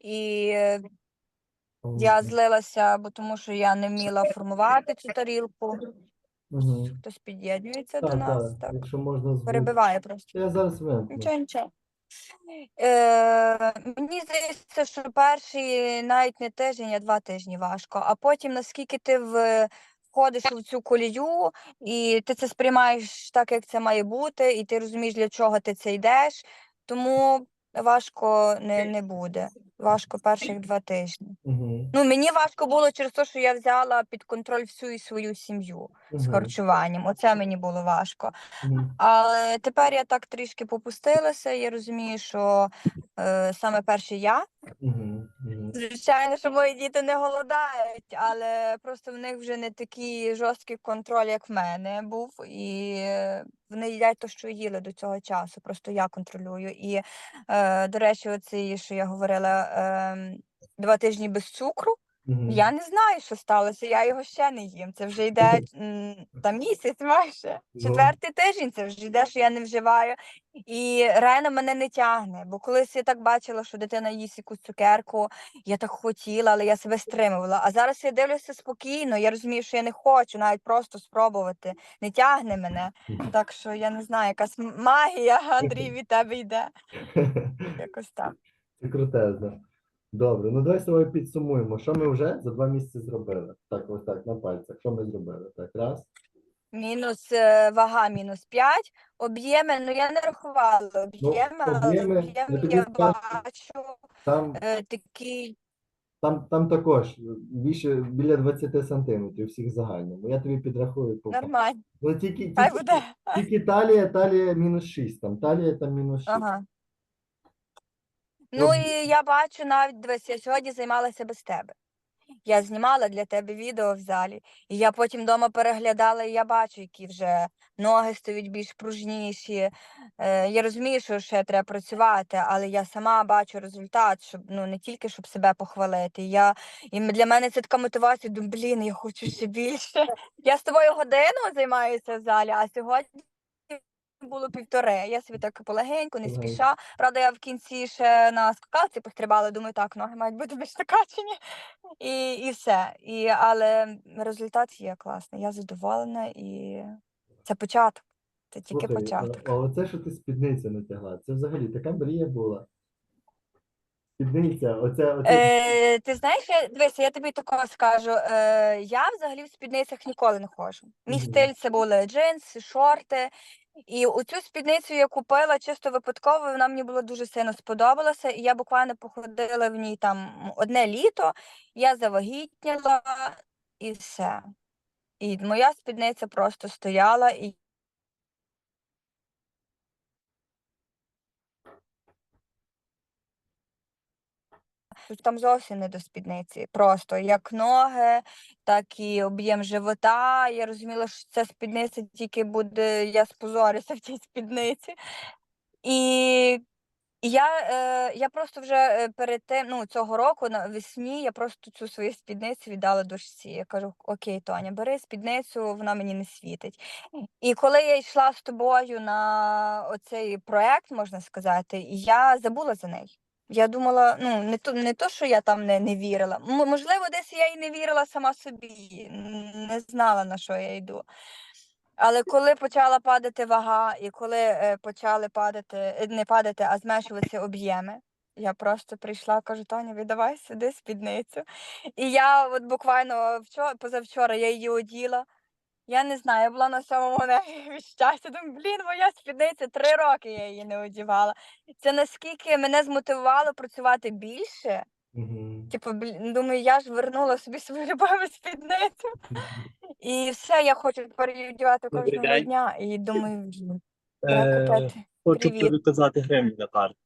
і я злилася, бо тому що я не вміла формувати цю тарілку. Угу. Хтось під'єднується до нас, так, так. якщо можна звук. Перебиває просто. Я зараз вимкну. Нічого, нічого. Е, мені здається, що перший навіть не тиждень, а два тижні важко. А потім, наскільки ти в, входиш в цю колію, і ти це сприймаєш так, як це має бути, і ти розумієш, для чого ти це йдеш, тому важко не, не буде. Важко перших два тижні. Угу. Ну, мені важко було через те, що я взяла під контроль всю свою сім'ю з Угу. харчуванням. Оце мені було важко. Угу. Але тепер я так трішки попустилася. Я розумію, що е, саме перше я. Угу. Звичайно, що мої діти не голодають, але просто в них вже не такий жорсткий контроль, як в мене був. І вони їдять те, що їли до цього часу. Просто я контролюю. І, е, до речі, оці, що я говорила, е, два тижні без цукру. Я не знаю, що сталося. Я його ще не їм. Це вже йде м, та місяць майже. Ну. Четвертий тиждень це вже йде, що я не вживаю. І реально мене не тягне. Бо колись я так бачила, що дитина їсть якусь цукерку, я так хотіла, але я себе стримувала. А зараз я дивлюся спокійно, я розумію, що я не хочу навіть просто спробувати. Не тягне мене. Так що я не знаю, якась м- магія, Андрій, від тебе йде. Якось так. Це крутезно. Добре, ну давай з тобою підсумуємо, що ми вже за два місяці зробили. Так, ось так, на пальцях. Що ми зробили? Так, раз. Мінус е, вага мінус 5, об'єми, ну я не рахувала об'єми, але Ну, об'єми, об'єм я бачу Там, е, такий, там, там також більше біля 20 сантиметрів всіх загальному. Я тобі підрахую по нормально, Ну, тільки, хай тільки, буде. тільки талія, талія мінус 6. Там талія там мінус 6. Ага. Ну і я бачу навіть, дивись, я сьогодні займалася без тебе. Я знімала для тебе відео в залі, і я потім вдома переглядала, і я бачу, які вже ноги стають більш пружніші. Е, я розумію, що ще треба працювати, але я сама бачу результат, щоб ну не тільки щоб себе похвалити. Я і для мене це така мотивація. Думаю, блін, я хочу ще більше. Я з тобою годину займаюся в залі, а сьогодні. Було півтори. Я собі так полегеньку, не спіша. Правда, я в кінці ще на скакалці пострибала. Думаю, так, ноги мають бути більш накачані. І, і все. І, але результат є класний. Я задоволена і це початок. Це тільки Слухай, початок. А, оце, що ти спідницю натягла, це взагалі така мрія була. Спідниця, оце, оце. Е, ти знаєш, я, дивися, я тобі такого скажу. Е, я взагалі в спідницях ніколи не ходжу. Мій Мгм. стиль це були джинси, шорти. І оцю спідницю я купила чисто випадково, вона мені була дуже сильно сподобалася. І я буквально походила в ній там одне літо, я завагітніла і все. І моя спідниця просто стояла, і там зовсім не до спідниці. Просто як ноги, так і об'єм живота. Я розуміла, що ця спідниця тільки буде, я спозорюся в цій спідниці. І я, е, я просто вже е, перед тим, ну, цього року навесні я просто цю свою спідницю віддала дочці. Я кажу: Окей, Тоня, бери спідницю, вона мені не світить. І коли я йшла з тобою на оцей проект, можна сказати, я забула за неї. Я думала, ну не то, не то, що я там не, не вірила. Можливо, десь я і не вірила сама собі, не знала на що я йду. Але коли почала падати вага, і коли е, почали падати, е, не падати, а зменшуватися об'єми, я просто прийшла, кажу, Тоня, віддавай сюди спідницю. І я от буквально вчора, позавчора я її оділа. Я не знаю, я була на самому небі від щастя. Думаю, блін, моя спідниця три роки я її не одівала. Це наскільки мене змотивувало працювати більше. Мгм. Типу, блін, думаю, я ж вернула собі свою любиму спідницю. І все, я хочу тепер її одягати кожного дня. І думаю, блін, треба Е, купити. хочу Привіт. переказати гривні на карту.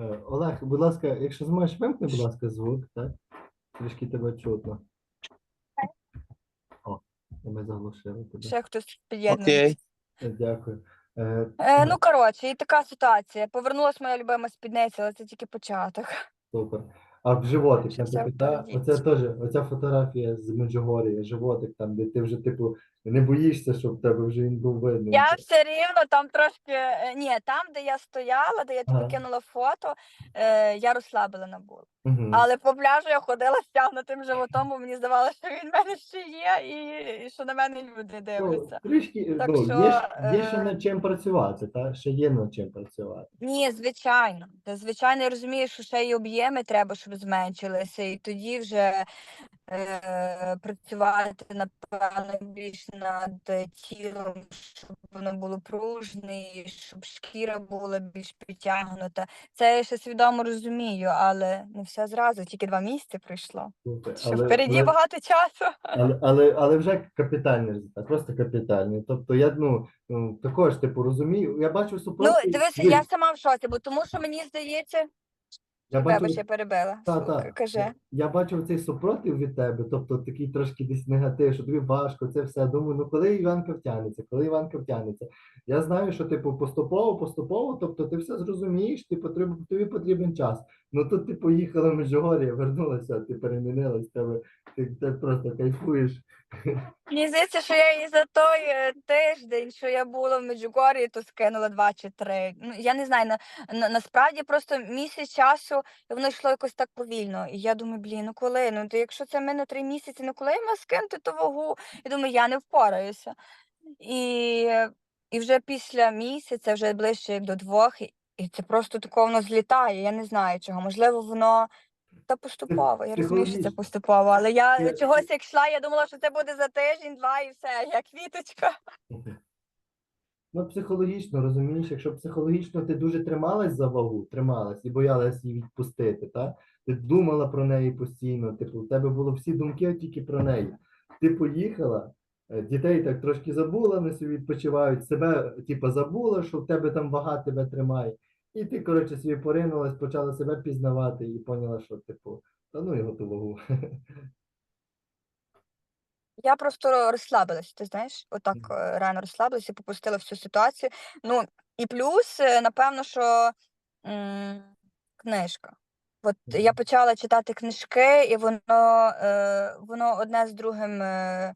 Е, Олег, будь ласка, якщо зможеш, вимкни, будь ласка, звук, так? Трішки тебе чутно. Ми заглушили тебе. Ще хтось під'єднується. Окей. Дякую. Е, Е, ну, коротше, і така ситуація. Повернулась моя любима спідниця, але це тільки початок. Супер. А в животик, Ще все наприклад, та? впереді. оце теж, оця фотографія з Меджугор'я, животик там, де ти вже, типу, Не боїшся, щоб в тебе вже він був видний. Я все рівно там трошки. е, Ні, там, де я стояла, де я тобі Ага. кинула фото, е, я розслаблена була. Мгм. Але по пляжу я ходила стягнутим животом, бо мені здавалося, що він в мене ще є, і, і що на мене люди Ну, дивляться. трішки, Так ну, що, є, ж, є ще е, над чим працювати, та? ще є над чим працювати. Ні, звичайно. Та, звичайно, я розумію, що ще й об'єми треба, щоб зменшилися, і тоді вже е, працювати, напевно, більш над тілом, щоб воно було пружне, щоб шкіра була більш підтягнута. Це я ще свідомо розумію, але не все зразу, тільки два місяці пройшло. Що але- впереді але- багато часу. Але, але, але вже капітальний результат, просто капітальний. Тобто я ну, ну, також типу розумію. Я бачу Ну, супротив. дивися, Дивись, я сама в шоці, бо тому що мені здається, я вибач, бачу, я перебила. та, та, Каже. я, бачу цей супротив від тебе, тобто такий трошки десь негатив, що тобі важко, це все. Думаю, ну коли Іванка втягнеться, коли Іванка втягнеться. Я знаю, що типу поступово, поступово, тобто ти все зрозумієш, типу, тобі, тобі потрібен час. Ну тут ти поїхала в Межгор'я, вернулася, ти перемінилась, тебе, ти, ти просто кайфуєш. Мені здається, що я і за той е, тиждень, що я була в Меджугор'ї, то скинула два чи три. Ну, я не знаю, на, на, насправді просто місяць часу воно йшло якось так повільно. І я думаю, блін, ну коли? Ну, то якщо це мене три місяці, ну коли я маю скинути ту вагу? Я думаю, я не впораюся. І, і вже після місяця, вже ближче до двох, і, це просто тако воно злітає. Я не знаю чого. Можливо, воно. Та поступово, я розумію, що це поступово, але я чогось як йшла, я думала, що це буде за тиждень, два і все, як квіточка. Ну, психологічно, розумієш, якщо психологічно ти дуже трималась за вагу, трималась і боялась її відпустити, та? Ти думала про неї постійно, типу, в тебе було всі думки тільки про неї. Ти поїхала, е, дітей так трошки забула, вони собі відпочивають, себе, типу, забула, що в тебе там вага тебе тримає. І ти, коротше, собі поринулась, почала себе пізнавати і поняла, що, типу, та ну його ту вагу. Я просто розслабилась, ти знаєш, отак Мгм. е, реально розслабилася, попустила всю ситуацію. Ну, і плюс, е, напевно, що м, книжка. От я Мгм. почала читати книжки, і воно, е, воно одне з другим е,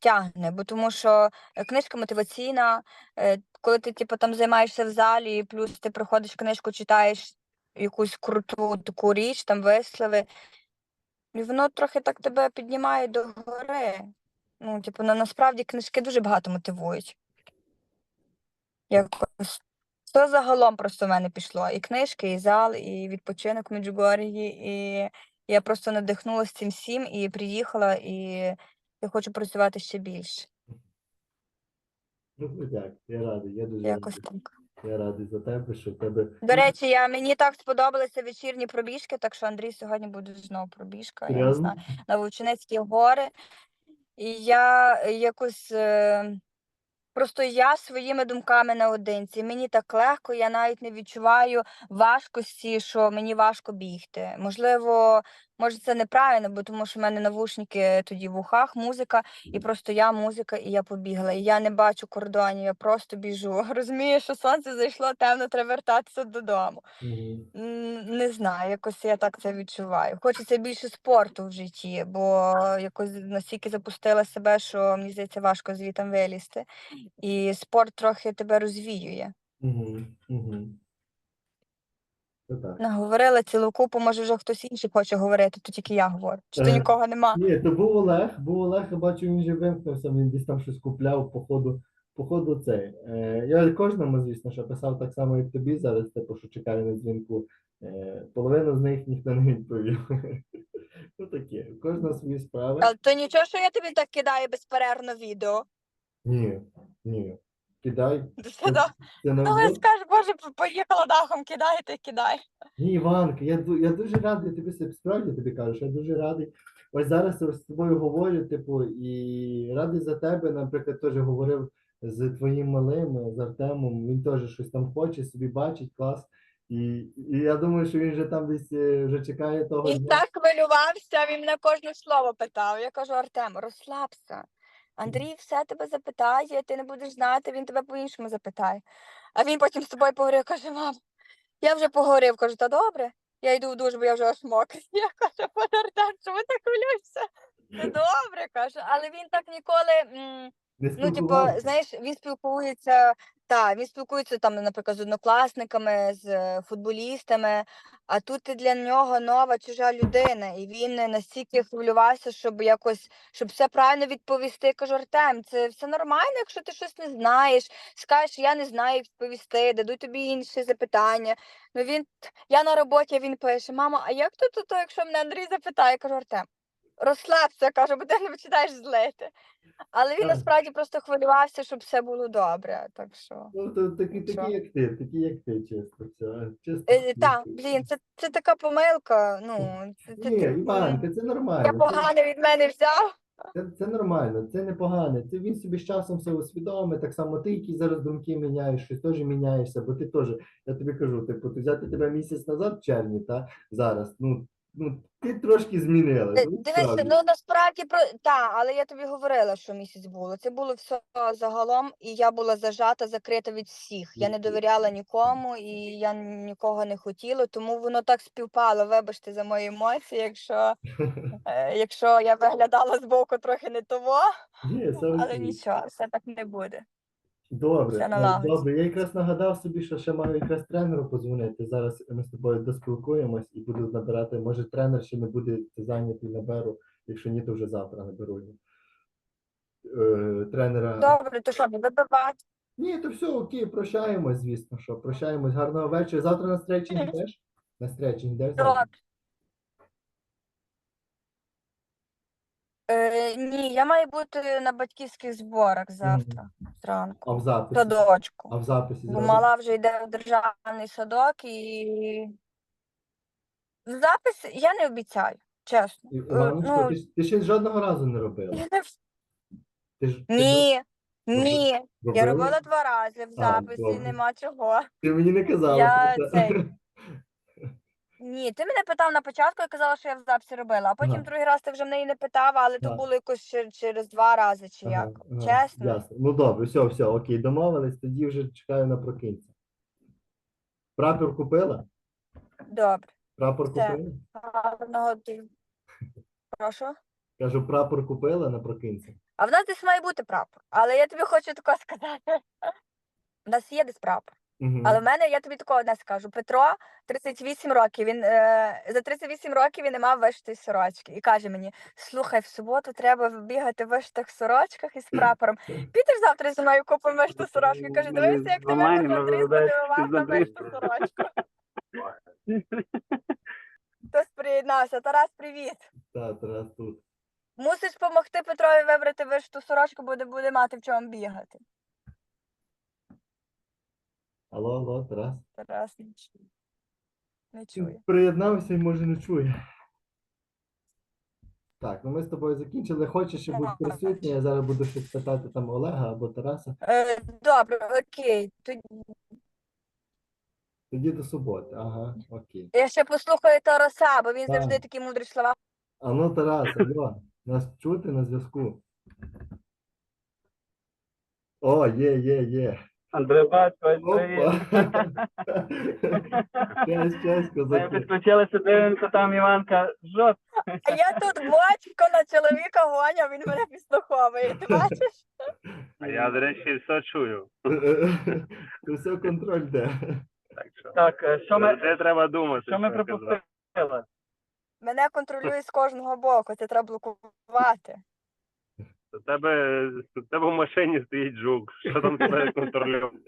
тягне, бо тому що е, книжка мотиваційна, е, коли ти типу, там займаєшся в залі, і плюс ти приходиш книжку, читаєш якусь круту таку річ, там вислови, і воно трохи так тебе піднімає до гори. Ну, типу, на, насправді книжки дуже багато мотивують. Якось. Це загалом просто в мене пішло. І книжки, і зал, і відпочинок в Меджугор'ї, і я просто надихнулася цим всім і приїхала, і я хочу працювати ще більше. Так, я радий, я дуже Якось радий. так. Я радий за тебе, що в тебе. До речі, я, мені так сподобалися вечірні пробіжки, так що Андрій сьогодні буде знову пробіжка. Я не Серйозно? знаю, на Вовчинецькі гори. І я якось е, просто я своїми думками наодинці. Мені так легко, я навіть не відчуваю важкості, що мені важко бігти. Можливо, може це неправильно, бо тому що в мене навушники тоді в ухах, музика, і просто я музика, і я побігла. І я не бачу кордонів, я просто біжу. Розумію, що сонце зайшло, темно, треба вертатися додому. М, Не знаю, якось я так це відчуваю. Хочеться більше спорту в житті, бо якось настільки запустила себе, що мені здається, важко звітом вилізти. І спорт трохи тебе розвіює. Мгм, мгм. Це так. Наговорила цілу купу, може вже хтось інший хоче говорити, то тільки я говорю. Чи то Е, нікого нема? Ні, то був Олег, був Олег, я бачу, він вже вимкнувся, він десь там щось купляв, походу, походу цей. Е, я кожному, звісно, що писав так само, як тобі зараз, типу, що чекаю на дзвінку. Е, половину з них ніхто не відповів. Ну таке, у кожного свої справи. Але то нічого, що я тобі так кидаю безперервно відео. Ні, ні. Кидай. Це. Ну, наоборот. скажу, боже, поїхала дахом, кидай, ти кидай. Ні, Іванка, я, ду- я дуже радий, я тобі с- справді тобі кажу, що я дуже радий. Ось зараз я з тобою говорю, типу, і радий за тебе, наприклад, теж говорив з твоїм малим, з Артемом, він теж щось там хоче, собі бачить, клас. І, і я думаю, що він вже там десь е, вже чекає того Він дня. так хвилювався, він мене кожне слово питав. Я кажу, Артем, розслабся. Андрій все тебе запитає, ти не будеш знати, він тебе по-іншому запитає. А він потім з тобою поговорив, каже, мам, я вже поговорив, кажу, та добре, я йду в душ, бо я вже аж мокрий. Я кажу, Артем, чому ти хвилюєшся? Та добре, каже, але він так ніколи. Не Ну, типу, знаєш, він спілкується, та, він спілкується там, наприклад, з однокласниками, з е, футболістами, а тут для нього нова чужа людина, і він настільки хвилювався, щоб якось, щоб все правильно відповісти. Я кажу, Артем, це все нормально, якщо ти щось не знаєш, скажеш, я не знаю, як відповісти, дадуть тобі інші запитання. Ну він, я на роботі, він пише, мама, а як то, то якщо мене Андрій запитає, я кажу, Артем, розслабся, кажу, бо ти не починаєш злити. Але він Так. насправді просто хвилювався, щоб все було добре. Так що. Ну, то такі, Що? такі, як ти, такі, як ти, чесно. Все. чесно Е, та, такі. блін, це, це така помилка. Ну, це, це, Ні, ти- Іванка, це я нормально. Це, погано від мене взяв. це, це нормально, це не погано. Це він собі з часом все усвідомить. Так само ти, які зараз думки міняєш, щось теж міняєшся, бо ти теж, я тобі кажу, типу, ти взяти тебе місяць назад в червні, та зараз. Ну, ну ти трошки змінилась. Е, ну, Дивись, ну насправді про та, але я тобі говорила, що місяць було. Це було все загалом, і я була зажата, закрита від всіх. Я не довіряла нікому і я нікого не хотіла, тому воно так співпало. Вибачте за мої емоції, якщо, е, якщо я виглядала збоку трохи не того, Ні, але нічого, все так не буде. Добре, Все е, налагодиться. добре. Я якраз нагадав собі, що ще маю якраз тренеру позвонити. Зараз ми з тобою доспілкуємось і буду набирати. Може, тренер ще не буде зайнятий, наберу. Якщо ні, то вже завтра наберу його. Е, тренера. Добре, то що, не вибивати? Ні, то все, окей, прощаємось, звісно, що прощаємось. Гарного вечора. Завтра на стрейчинг йдеш? На стрейчинг йдеш завтра? Добре. Е, ні, я маю бути на батьківських зборах завтра, зранку. А в записі? Садочку. А в записі Бо зразу? мала вже йде в державний садок і запис я не обіцяю, чесно. І- Е, ну, ти, ж- ти ще жодного разу не робила? я не вс- Ти ж, ти Ні, ні. Я робила? робила два рази в А, записі, добре. нема чого. Ти мені не казала. Я про це. цей- Ні, ти мене питав на початку, я казала, що я в записі робила, а потім Ага. другий раз ти вже мене і не питав, але то Так. було якось ще через два рази чи Ага, як. ага, Чесно. Ясно. Ну добре, все, все, окей, домовились, тоді вже чекаю на прокинця. Прапор купила? Добре. Прапор Все. купила? Гарного дня. Прошу. Кажу, прапор купила на прокинця. А в нас десь має бути прапор. Але я тобі хочу таке сказати. У нас є десь прапор. Угу. Але в мене я тобі такого одне скажу. Петро 38 років. Він е, за 38 років він не мав вишитої сорочки. І каже мені: слухай, в суботу треба бігати в вишитих сорочках із прапором. Підеш завтра зі мною купимо вишиту сорочку. І каже, дивися, як ти Андрій наблюдаєш на вишиту сорочку. Хтось приєднався. Тарас, привіт. Так, Тарас тут. Мусиш допомогти Петрові вибрати вишиту сорочку, бо не буде мати в чому бігати. Алло, алло, Тарас. Тарас не чує. Не чує. Приєднався і може не чує. Так, ну ми з тобою закінчили. Хочеш, щоб бути присутній, я зараз буду щось питати там Олега або Тараса. Е, добре, окей. Тоді Тоді до суботи. Ага, окей. я ще послухаю Тараса, бо він Так. завжди такі мудрі слова. А ну, Тарас, алло, нас чути на зв'язку. О, є, є, є. Опа. привіт. Честь, честь, Ми підключилися, дивимося, там Іванка жот. А я тут батько на чоловіка гоня, він мене підслуховує. Ти бачиш? А я, до речі, все чую. Все контроль де. Так що Так, е, що ми, Завжди треба думати. що ми пропустили? Мене контролює з кожного боку, це треба блокувати. У тебе, у тебе в машині стоїть жук. Що там тебе контролювати?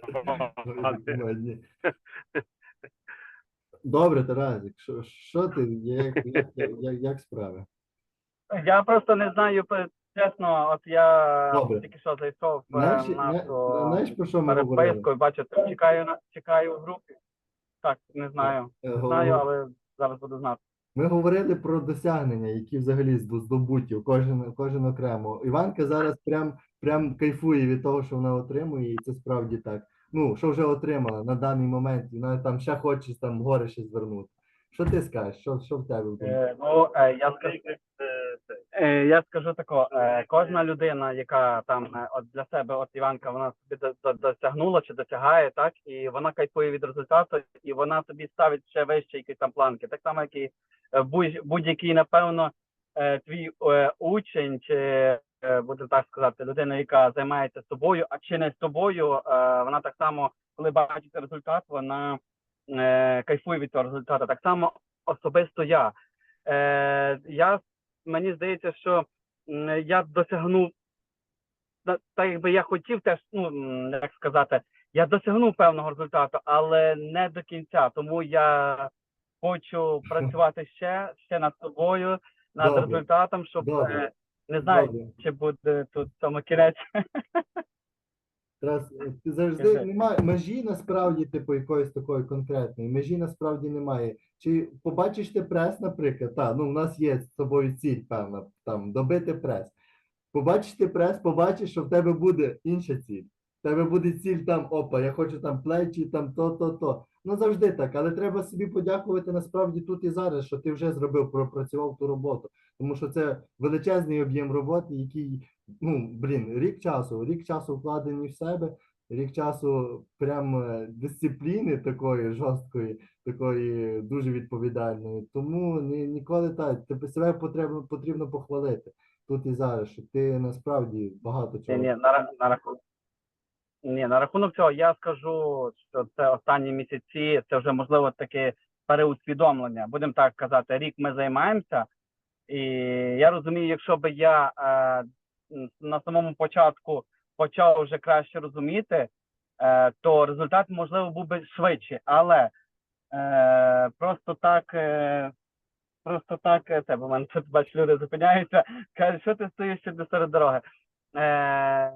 Добре, Тарасик, що, що ти, як, як, як, як справи? Я просто не знаю, чесно, от я Добре. тільки що зайшов в Знаєш, на- нашу знаєш, про що ми говорили? переписку і бачу, чекаю, чекаю в групі. Так, не знаю. Е, Не знаю, але зараз буду знати. Ми говорили про досягнення, які взагалі здо- здобуті, кожен, кожен окремо. Іванка зараз прям, прям кайфує від того, що вона отримує, і це справді так. Ну, що вже отримала на даний момент, вона там ще хоче там горе ще звернути. Що ти скажеш? Що, що в тебе? Е, ну, е, я скажу, Е, я скажу тако, е, кожна людина, яка там е, от для себе, от Іванка, вона собі до- до- досягнула чи досягає, так, і вона кайфує від результату, і вона собі ставить ще вище якісь там планки. Так само, як і е, будь- будь-який, напевно, твій учень чи е, будемо так сказати, людина, яка займається собою, а чи не з тобою, вона так само, коли бачить результат, вона е, кайфує від цього результату. Так само особисто я. Е, я мені здається, що я досягнув та- так, якби я хотів теж, ну як сказати, я досягнув певного результату, але не до кінця. Тому я хочу працювати ще, ще над собою, над Добре. результатом, щоб Добре. е, не знаю, Добре. чи буде тут цьому кінець. Тарас, е, ти завжди немає межі насправді, типу, якоїсь такої конкретної. Межі насправді немає. Чи побачиш ти прес, наприклад, та, ну, в нас є з собою ціль, певна, там, добити прес. Побачиш ти прес, побачиш, що в тебе буде інша ціль. В тебе буде ціль там, опа, я хочу там плечі, там то, то, то. Ну завжди так, але треба собі подякувати насправді тут і зараз, що ти вже зробив, пропрацював ту роботу. Тому що це величезний об'єм роботи, який, ну, блін, рік часу, рік часу вкладені в себе, рік часу прям е, дисципліни такої жорсткої, такої дуже відповідальної. Тому ні, ніколи так, тебе себе потрібно, потрібно похвалити тут і зараз, що ти насправді багато чого. ні, на, ра- на рахунок. Ні, на рахунок цього я скажу, що це останні місяці, це вже можливо таке переусвідомлення. Будемо так казати, рік ми займаємося, і я розумію, якщо би я е, на самому початку почав вже краще розуміти, е, то результат можливо був би швидший. Але е, просто так, е, просто так, е, це бо мене тут бач, люди зупиняються, кажуть, що ти стоїш ще до серед дороги. Е,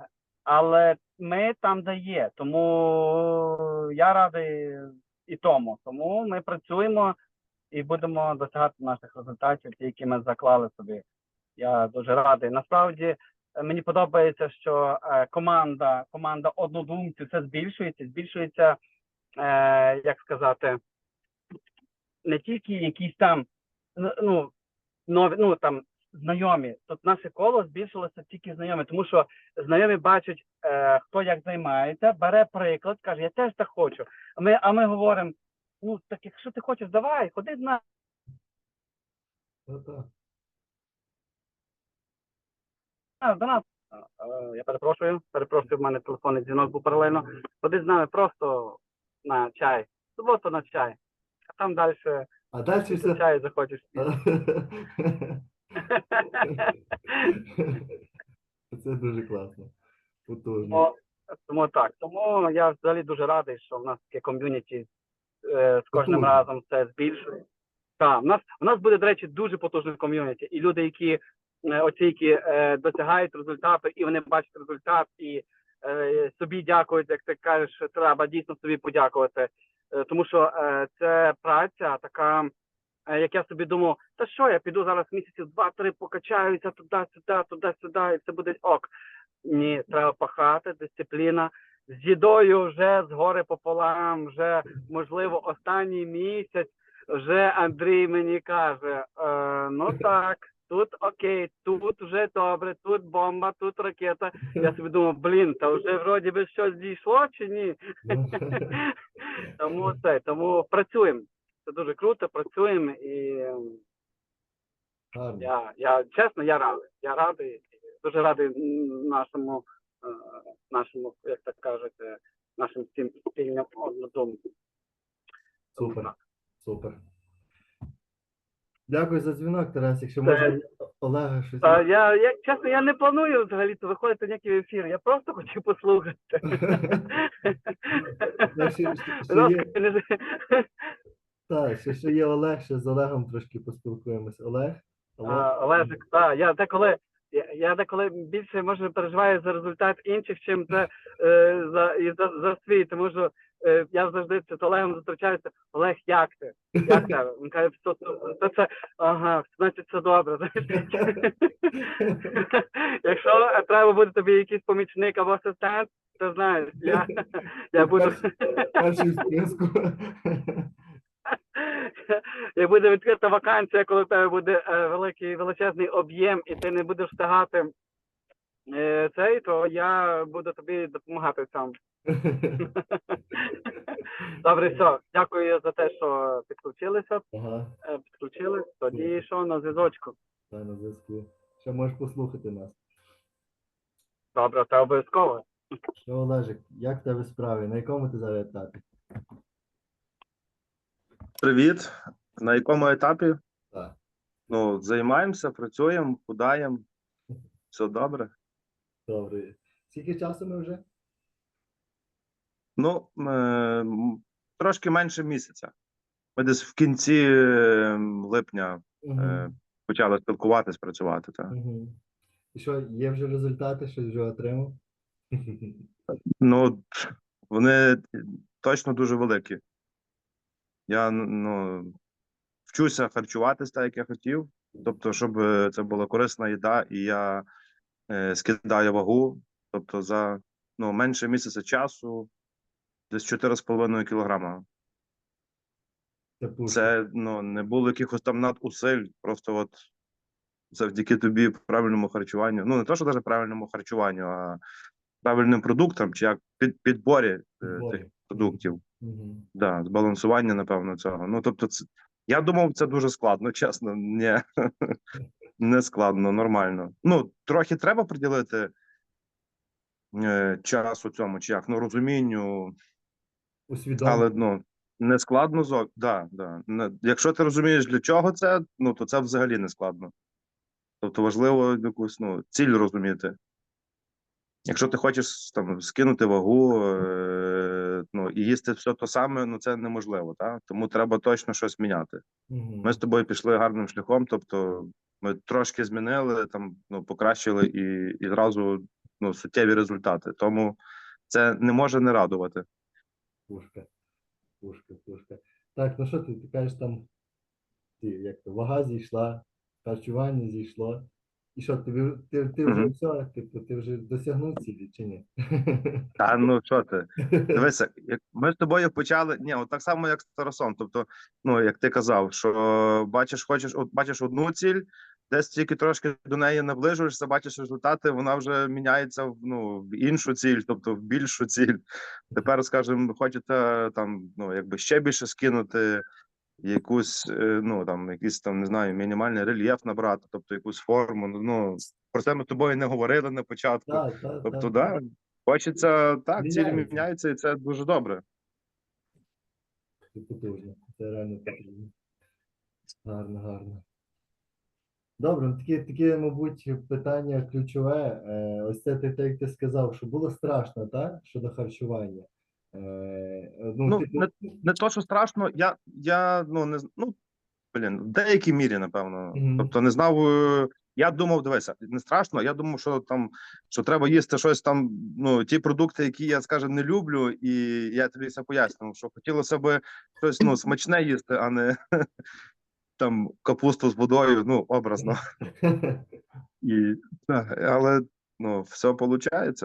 але ми там, де є, тому я радий і тому. Тому ми працюємо і будемо досягати наших результатів, ті, які ми заклали собі. Я дуже радий. Насправді е, мені подобається, що е, команда, команда однодумців це збільшується, збільшується, е, як сказати, не тільки якісь там ну, ну, нові, ну там знайомі. Тут наше коло збільшилося тільки знайомі, тому що знайомі бачать, е, хто як займається, бере приклад, каже, я теж так хочу. А ми, а ми говоримо: ну так якщо ти хочеш, давай, ходи з нами. До нас. Я перепрошую, перепрошую, в мене телефонний дзвінок був паралельно. Ходи з нами просто на чай. Суботу на чай. А там далі А далі все. чаю захочеш. Це дуже класно. Тому, тому так. Тому я взагалі дуже радий, що в нас таке ком'юніті е, з кожним Потужно. разом все збільшує. Так, в нас в нас буде, до речі, дуже потужне ком'юніті. І люди, які е, оці, які е, досягають результату, і вони бачать результат, і е, собі дякують, як ти кажеш, що треба дійсно собі подякувати. Е, тому що е, це праця така. Е, Як я собі думав, та що я піду зараз місяців два-три покачаюся туди-сюди, туди-сюди, і все буде ок. Ні, треба пахати, дисципліна. З їдою вже з гори пополам, вже можливо останній місяць. Вже Андрій мені каже: е, ну так, тут окей, тут вже добре, тут бомба, тут ракета. Я собі думав, блін, та вже вроді би щось дійшло чи ні? тому це, тому працюємо. Це дуже круто, працюємо і ем, Гарно. я, я чесно, я радий. Я радий, дуже радий нашому, е, нашому, як так кажуть, е, нашим всім спільним однодумцям. Супер. Супер. Дякую за дзвінок, Тарас. Якщо можна Олега щось. Та я, я чесно, я не планую взагалі то виходити в ніякий ефір. Я просто хочу послухати. Так, ще, ще є Олег, ще з Олегом трошки поспілкуємось. Олег? Олег? А, Олежик, так, я деколи. Я, я деколи більше може переживаю за результат інших, чим це е, за, і за, за свій, тому що е, я завжди з Олегом зустрічаюся. Олег, як ти? Як тебе? Він каже, що це, це, це ага, значить все добре. Якщо треба буде тобі якийсь помічник або асистент, то знаєш, я, я буду. Перший в списку. Як буде відкрита вакансія, коли в тебе буде е, великий величезний об'єм, і ти не будеш встигати е, цей, то я буду тобі допомагати цьому. Добре, все. Дякую за те, що підключилися. Ага, Е, Підключились. Тоді що на зв'язочку. та на зв'язку. Ще можеш послухати нас. Добре, це обов'язково. Що, Олежик, як в тебе справи? На якому ти зараз етапі? Привіт. На якому етапі? Так. Ну, займаємося, працюємо, худаємо. Все добре. Добре. Скільки часу ми вже? Ну, е, трошки менше місяця. Ми десь в кінці е, липня Угу. е, почали спілкуватись, працювати. Так. Угу. І що, є вже результати, щось вже отримав? Ну, вони точно дуже великі. Я ну, вчуся харчуватись так, як я хотів. Тобто, щоб е, це була корисна їда, і я е, скидаю вагу. Тобто, за ну, менше місяця часу десь 4,5 кілограма. Це. Ну, не було якихось там надусиль, просто от завдяки тобі правильному харчуванню. Ну, не то, що навіть правильному харчуванню, а правильним продуктам, чи як під, підборі е, тих продуктів. Угу. Да, збалансування, напевно, цього. Ну, тобто, це, я думав, це дуже складно, чесно. Ні, не складно, нормально. Ну, трохи треба приділити е, часу цьому, чи як, ну, розумінню, Усвідомлено. але ну, не складно зо... да, да. Не, якщо ти розумієш, для чого це, ну, то це взагалі не складно. Тобто важливо якусь ну, ціль розуміти. Якщо ти хочеш там скинути вагу е, ну, і їсти все те саме, ну це неможливо, так? Тому треба точно щось міняти. Угу. Ми з тобою пішли гарним шляхом, тобто ми трошки змінили, там, ну, покращили і, і зразу ну, суттєві результати. Тому це не може не радувати. Пушка. Пушка, пушка. Так, ну що ти, ти кажеш там, ти, як то, вага зійшла, харчування зійшло. І що, ти, ти, ти вже все, типу, ти вже досягнув цілі чи ні? Та ну що ти? Дивися, як ми з тобою почали. Ні, от так само, як з Тарасом. Тобто, ну як ти казав, що бачиш, хочеш, от бачиш одну ціль, десь тільки трошки до неї наближуєшся, бачиш результати, вона вже міняється в ну в іншу ціль, тобто в більшу ціль. Тепер, скажімо, хочете там, ну якби ще більше скинути. Якусь, е, ну там, якийсь там, не знаю, мінімальний рельєф набрати, тобто якусь форму. Ну про це ми тобою не говорили на початку. Так, так, Тобто, так, да, хочеться так, цілі міняються, і це дуже добре. Це потужно. Це реально потужно. Гарно, гарно. Добре, ну, таке, таке, мабуть, питання ключове. Е, ось це так як ти сказав, що було страшно, так? Щодо харчування. Е, Ну, типу, не, не то, що страшно, я, я ну не ну блін, в деякій мірі, напевно. Мгм. Тобто не знав. е, Я думав, дивися, не страшно. Я думав, що там що треба їсти щось там. Ну ті продукти, які я скажімо, не люблю, і я тобі це пояснював, що хотілося б щось ну смачне їсти, а не там капусту з водою, ну образно. І але ну все виходить.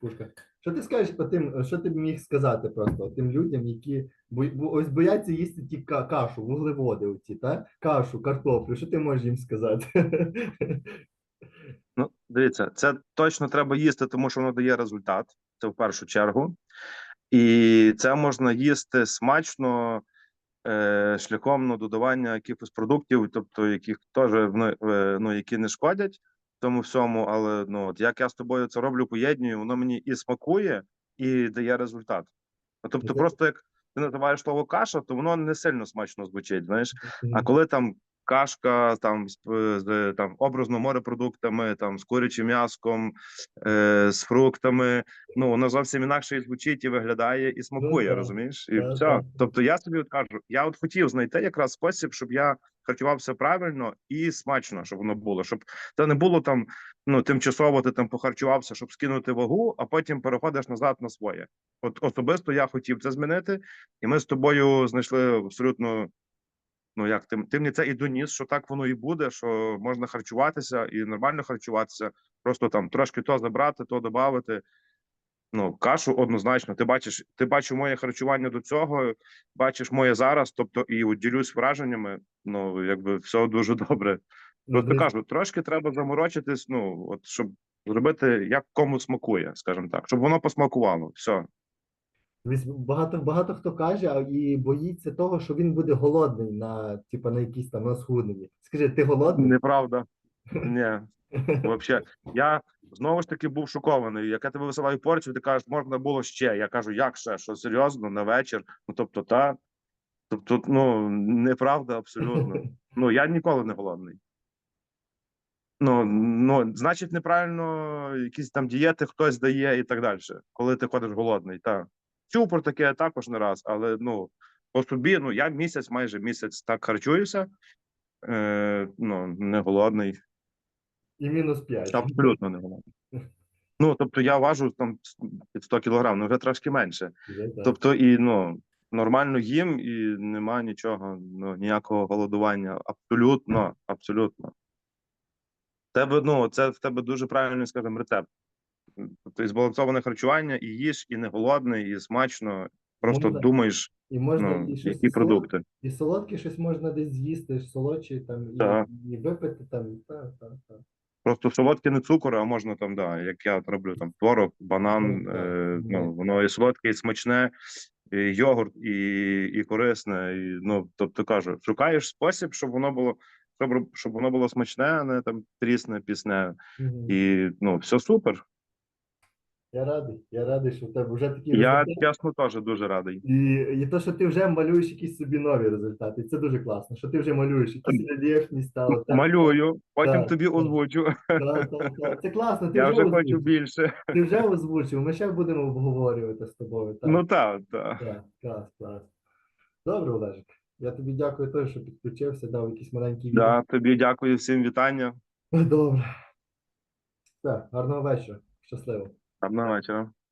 Пушка. Що ти скажеш по тим, що ти б міг сказати просто тим людям, які бо- ось бояться їсти ті ка- кашу, вуглеводи оці, та? Кашу, картоплю. Що ти можеш їм сказати? Ну, дивіться, це точно треба їсти, тому що воно дає результат. Це в першу чергу. І це можна їсти смачно е, шляхом ну, додавання якихось продуктів, тобто яких теж ну, е, ну, які не шкодять тому всьому. Але ну, от як я з тобою це роблю, поєднюю, воно мені і смакує, і дає результат. Ну, тобто, просто як ти називаєш слово каша, то воно не сильно смачно звучить. Знаєш, а коли там кашка, там з, е, з там образно морепродуктами, там з курячим м'яском, е, з фруктами, ну воно зовсім інакше і звучить і виглядає, і смакує, розумієш? І все. Тобто я собі от кажу, я от хотів знайти якраз спосіб, щоб я харчувався правильно і смачно, щоб воно було, щоб це не було там ну тимчасово ти там похарчувався, щоб скинути вагу, а потім переходиш назад на своє. От особисто я хотів це змінити, і ми з тобою знайшли абсолютно. Ну як ти, ти мені це і доніс, що так воно і буде, що можна харчуватися і нормально харчуватися, просто там трошки то забрати, то додати. Ну, кашу однозначно. Ти бачиш, ти бачив моє харчування до цього, бачиш моє зараз, тобто і ділюсь враженнями. Ну, якби все дуже добре. Ну, Просто дивись, кажу, трошки треба заморочитись, ну от щоб зробити, як кому смакує, скажімо так, щоб воно посмакувало. Все. Багато, багато хто каже і боїться того, що він буде голодний на, типа, на якісь там на схудненні. Скажи, ти голодний? Неправда. Ні. Вообще, я знову ж таки був шокований. Як я тебе висилаю порцію, ти кажеш, можна було ще. Я кажу, як ще? Що серйозно, на вечір? Ну тобто, та тобто, ну неправда абсолютно. Ну я ніколи не голодний. Ну, ну, значить, неправильно якісь там дієти хтось дає і так далі, коли ти ходиш голодний. Так. Чув про таке також не раз, але ну, по собі, ну я місяць, майже місяць так харчуюся. Е, ну, не голодний. І мінус 5. Абсолютно не голодний. Ну, тобто я важу там під 100 кілограм, ну вже трошки менше. Тобто, і ну нормально їм, і нема нічого, ну ніякого голодування. Абсолютно, абсолютно. Тебе, ну, це в тебе дуже правильний, скажімо, рецепт. Тобто і збалансоване харчування, і їж, і не голодний, і смачно. Просто Можна- думаєш, І можна ну, і щось які солод- продукти. І солодке щось можна десь з'їсти, солодчі там, і, і випити там. Так, так, так. Просто солодке не цукор, а можна там, да, як я роблю, там творог, банан, Ну, так, е, ну. ну, воно і солодке, і смачне, і йогурт, і, і корисне. І, ну, тобто кажу, шукаєш спосіб, щоб воно було, щоб, щоб воно було смачне, а не там трісне, пісне. Мгм. І ну, все супер. Я радий, я радий, що в тебе вже такі Я результати. чесно теж дуже радий. І, і то, що ти вже малюєш якісь собі нові результати, це дуже класно, що ти вже малюєш, якісь рельєфні стали. так, Малюю, потім так, тобі так. озвучу. так, так, так. Це класно, ти Я вже озвучив. хочу більше. Ти вже озвучив, ми ще будемо обговорювати з тобою. Так, Ну так, так. так, клас, клас. Добре, Олежик. Я тобі дякую теж, що підключився, дав якісь маленькі відео. Да, тобі дякую всім вітання. Добре. Все, гарного вечора. Щасливо. Гарного вечора.